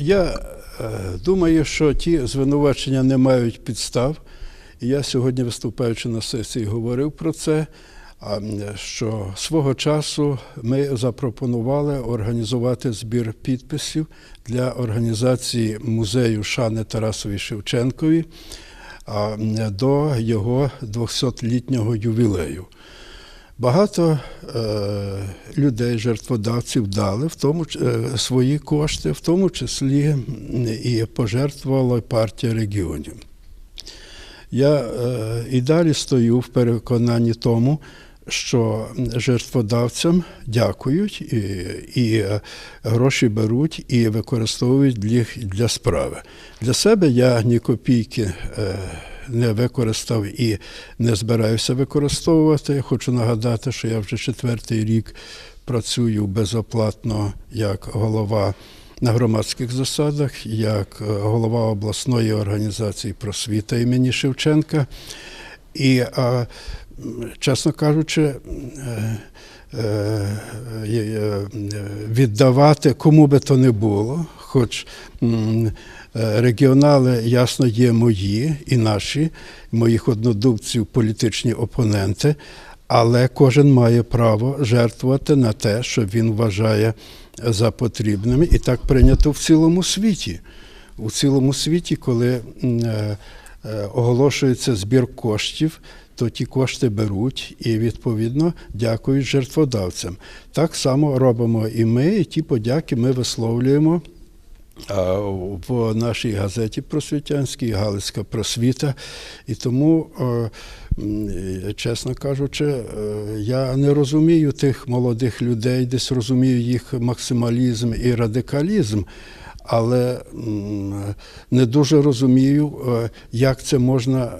Я е, думаю, що ті звинувачення не мають підстав. Я сьогодні, виступаючи на сесії, говорив про це. Що свого часу ми запропонували організувати збір підписів для організації музею Шани Тарасові Шевченкові до його 200-літнього ювілею. Багато е, людей, жертводавців дали в тому е, свої кошти, в тому числі і пожертвувала партія регіонів. Я е, і далі стою в переконанні тому, що жертводавцям дякують і, і е, гроші беруть і використовують для, для справи. Для себе я ні копійки е, не використав і не збираюся використовувати. Я хочу нагадати, що я вже четвертий рік працюю безоплатно як голова на громадських засадах, як е, голова обласної організації просвіта імені Шевченка. І, а, чесно кажучи, е, е, е, е, віддавати кому би то не було, хоч е, регіонали, ясно, є мої і наші, моїх однодумців, політичні опоненти, але кожен має право жертвувати на те, що він вважає за потрібним, і так прийнято в цілому світі. У цілому світі, коли е, е, оголошується збір коштів, то ті кошти беруть і відповідно дякують жертводавцям. Так само робимо і ми, і ті подяки ми висловлюємо. А, В нашій газеті просвітянській Галицька просвіта. І тому, е, чесно кажучи, е, я не розумію тих молодих людей, десь розумію їх максималізм і радикалізм. Але не дуже розумію, е, як це можна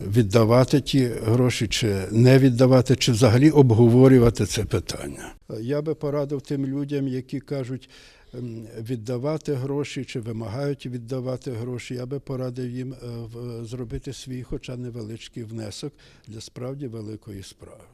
віддавати ті гроші, чи не віддавати, чи взагалі обговорювати це питання. Я би порадив тим людям, які кажуть віддавати гроші чи вимагають віддавати гроші. Я би порадив їм е, зробити свій, хоча невеличкий внесок для справді великої справи.